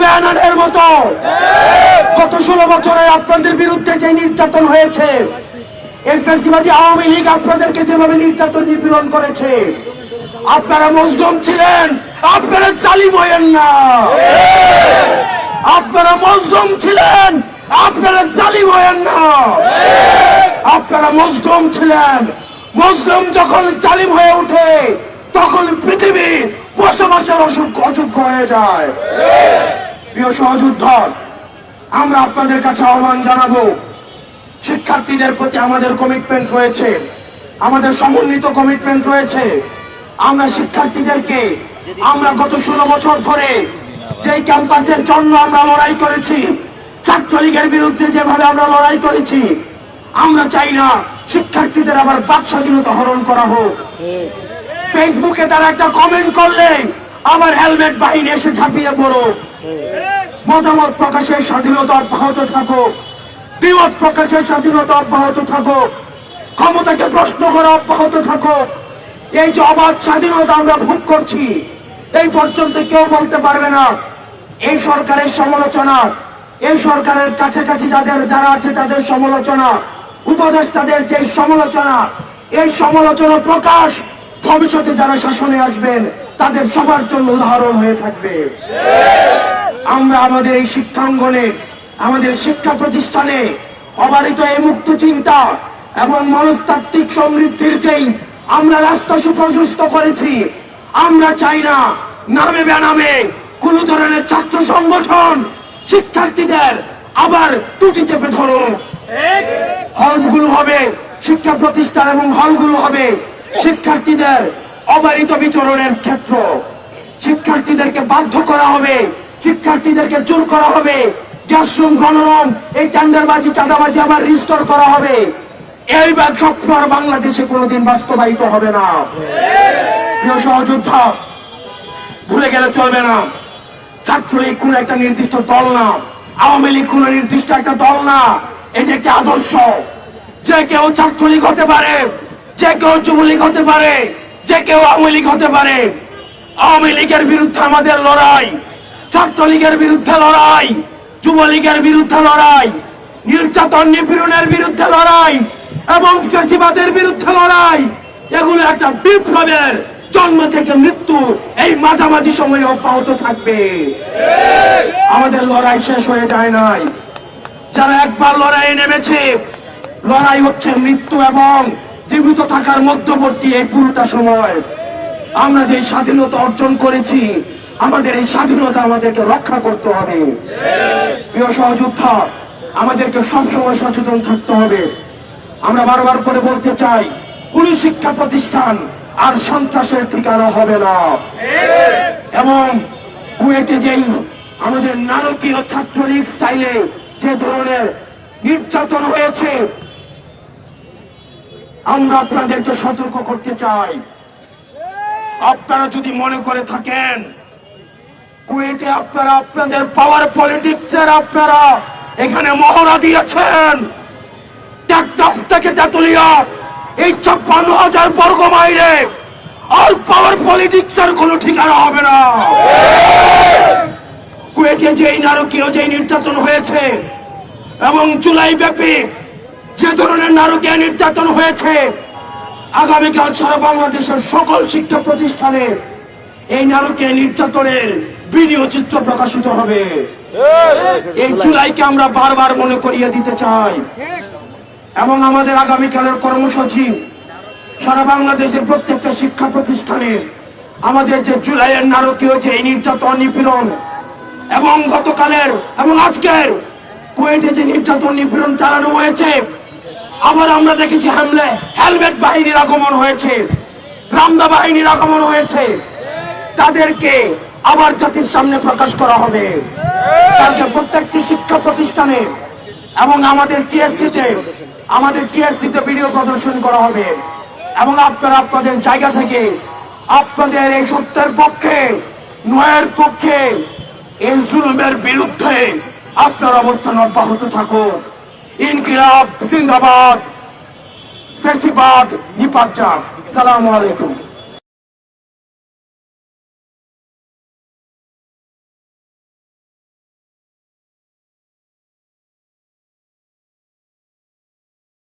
বেয়ানানের মতো। গত ষোলো বছরে আপনাদের বিরুদ্ধে যে নির্যাতন হয়েছে, এই আওয়ামী লীগ আপনাদেরকে যেভাবে নির্যাতন নিপীড়ন করেছে, আপনারা মজলুম ছিলেন, আপনারা জালিম হইয়েন না। আপনারা মজলুম ছিলেন, আপনারা হইয়েন না। আপনারা মজলুম ছিলেন, মজলুম যখন জালিম হয়ে ওঠে, তখন পৃথিবী বসবাসের অযোগ্য হয়ে যায়। প্রিয় সহযুদ্ধ আমরা আপনাদের কাছে আহ্বান জানাব, শিক্ষার্থীদের প্রতি আমাদের কমিটমেন্ট রয়েছে, আমাদের সমন্বিত কমিটমেন্ট রয়েছে। আমরা শিক্ষার্থীদেরকে, আমরা গত ষোলো বছর ধরে যেই ক্যাম্পাসের জন্য আমরা লড়াই করেছি, ছাত্রলীগের বিরুদ্ধে যেভাবে আমরা লড়াই করেছি, আমরা চাই না শিক্ষার্থীদের আবার বাক স্বাধীনতা হরণ করা হোক। ফেসবুকে তারা একটা কমেন্ট করলে, আমার হেলমেট বাহিনী এসে ঝাঁপিয়ে পড়ো মতামত প্রকাশের স্বাধীনতা অব্যাহত থাকো বিমত প্রকাশের স্বাধীনতা অব্যাহত থাকো ক্ষমতাকে প্রশ্ন করা অব্যাহত থাকো এই যে অবাধ স্বাধীনতা আমরা ভোগ করছি, এই পর্যন্ত কেউ বলতে পারবে না। এই সরকারের সমালোচনা, এই সরকারের কাছাকাছি যাদের যারা আছে তাদের সমালোচনা, উপদেষ্টাদের যে সমালোচনা, এই সমালোচনা প্রকাশ ভবিষ্যতে যারা শাসনে আসবেন, তাদের সবার জন্য উদাহরণ হয়ে থাকবে। আমরা আমাদের এই শিক্ষাঙ্গনে, আমাদের শিক্ষা প্রতিষ্ঠানে অবারিত এই মুক্ত চিন্তা এবং মনস্তাত্ত্বিক সমৃদ্ধির যেই আমরা রাস্তা সুপ্রশস্ত করেছি, আমরা চাই না নামে বেনামে কোন ধরনের ছাত্র সংগঠন শিক্ষার্থীদের আবার টুটি চেপে ধরো হলগুলো হবে শিক্ষা প্রতিষ্ঠান এবং হলগুলো হবে শিক্ষার্থীদের অবারিত বিচরণের ক্ষেত্র। শিক্ষার্থীদেরকে বাধ্য করা হবে শিক্ষার্থীদেরকে জোর করা হবে। ক্লাসরুম গণরম, এই টেন্ডারবাজি, চাঁদাবাজি আবার রিস্টোর করা হবে। এই স্বপ্ন আর বাংলাদেশে কোনোদিন বাস্তবায়িত হবে না। প্রিয় সহযোদ্ধা, ভুলে গেলে চলবে না। ছাত্রলীগ কোন একটা নির্দিষ্ট দল না। আওয়ামী লীগ কোন নির্দিষ্ট একটা দল না। এটি একটি আদর্শ। যে কেউ ছাত্রলীগ হতে পারে, যে কেউ যুবলীগ হতে পারে, যে কেউ আওয়ামী লীগ হতে পারে। আওয়ামী লীগের বিরুদ্ধে আমাদের লড়াই। ছাত্রলীগের বিরুদ্ধে লড়াই, যুবলীগের বিরুদ্ধে লড়াই, নির্যাতন নিপীড়নের বিরুদ্ধে লড়াই এবং ফেসিবাদের বিরুদ্ধে লড়াই, এগুলো একটা বিপ্লবের জন্ম থেকে মৃত্যু। এই মাঝামাঝি সময়ে অব্যাহত থাকবে। আমাদের লড়াই শেষ হয়ে যায় নাই। যারা একবার লড়াইয়ে নেমেছে, লড়াই হচ্ছে মৃত্যু এবং জীবিত থাকার মধ্যবর্তী এই পুরোটা সময়। আমরা যে স্বাধীনতা অর্জন করেছি আমাদের এই স্বাধীনতা আমাদেরকে রক্ষা করতে হবে। প্রিয় সহযোদ্ধা, আমাদেরকে সবসময় সচেতন থাকতে হবে। আমরা বারবার করে বলতে চাই, কোন শিক্ষা প্রতিষ্ঠান আর সন্ত্রাসের ঠিকানা হবে না। এবং কুয়েটে যেই আমাদের নারকীয় ছাত্রলীগ স্টাইলে যে ধরনের নির্যাতন হয়েছে, আমরা আপনাদেরকে সতর্ক করতে চাই। আপনারা যদি মনে করে থাকেন কুয়েটে আপনারা, আপনাদের পাওয়ার পলিটিক্সের আপনারা এখানে মহড়া দিয়েছেন। টেকনাফ থেকে তেতুলিয়া, এই ছাপ্পান্ন হাজার বর্গ মাইলে আর পাওয়ার পলিটিক্সের কোনো ঠিকানা হবে না। কুয়েটে যেই নারকীয় যেই নির্যাতন হয়েছে এবং জুলাই ব্যাপী যে ধরনের নারকীয় নির্যাতন হয়েছে, আগামীকাল সারা বাংলাদেশের সকল শিক্ষা প্রতিষ্ঠানে এই নারকীয় নির্যাতনের ভিডিও চিত্র প্রকাশিত হবে। এই জুলাইকে আমরা বারবার মনে করিয়ে দিতে চাই। এবং আমাদের আগামীকালের কর্মসূচি সারা বাংলাদেশের প্রত্যেকটা শিক্ষা প্রতিষ্ঠানে আমাদের যে জুলাইয়ের নারকীয় যে নির্যাতন নিপীড়ন এবং গতকালের এবং আজকের কুয়েটে যে নির্যাতন নিপীড়ন চালানো হয়েছে, আবার আমরা দেখেছি হামলে হেলমেট বাহিনীর আগমন হয়েছে, রামদা বাহিনীর আগমন হয়েছে। তাদেরকে আবার জাতির সামনে প্রকাশ করা হবে। কালকে প্রত্যেকটি শিক্ষা প্রতিষ্ঠানে এবং আমাদের টিএসসিতে আমাদের টিএসসিতে ভিডিও প্রদর্শন করা হবে। এবং আপনারা আপনাদের জায়গা থেকে আপনাদের এই সত্যের পক্ষে নয়ের পক্ষে, এই জুলুমের বিরুদ্ধে আপনার অবস্থান অব্যাহত থাকুক ইনকিলাব, জিন্দাবাদ, ফেসিবাদ, নিপাত সালাম আলাইকুম।